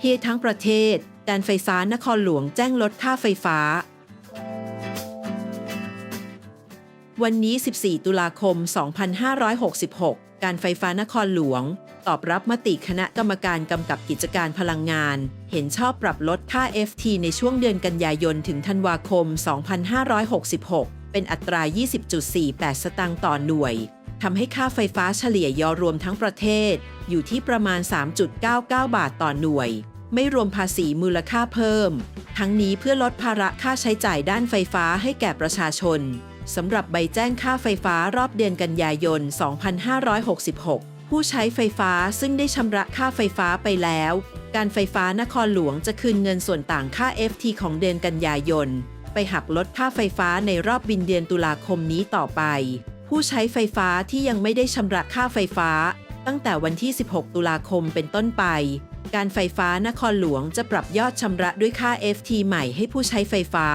เฮทั้งประเทศ การไฟฟ้านครหลวงแจ้งลดค่าไฟฟ้า วันนี้ 14 ตุลาคม 2566 การไฟฟ้านครหลวง ตอบรับมติคณะกรรมการกำกับกิจการพลังงาน เห็นชอบปรับลดค่า FT ในช่วงเดือนกันยายนถึงธันวาคม 2566 เป็นอัตรา 20.48 สตางค์ต่อหน่วย ทำให้ค่าไฟฟ้าเฉลี่ยยอรวมทั้งประเทศ อยู่ที่ประมาณ 3.99 บาทต่อหน่วย ไม่รวมภาษีมูลค่าเพิ่ม ทั้งนี้เพื่อลดภาระค่าใช้จ่ายด้านไฟฟ้าให้แก่ประชาชนสำหรับใบแจ้งค่าไฟฟ้ารอบเดือนกันยายน 2566 ผู้ใช้ไฟฟ้าซึ่งได้ชำระค่าไฟฟ้าไปแล้ว การไฟฟ้านครหลวงจะคืนเงินส่วนต่างค่า FT ของเดือนกันยายน ไปหักลดค่าไฟฟ้าในรอบบินเดือนตุลาคมนี้ต่อไป ผู้ใช้ไฟฟ้าที่ยังไม่ได้ชำระค่าไฟฟ้า ตั้งแต่วันที่ 16 ตุลาคมเป็นต้นไป การไฟฟ้านครหลวงจะปรับยอดชำระด้วยค่า FT ใหม่ให้ผู้ใช้ไฟฟ้า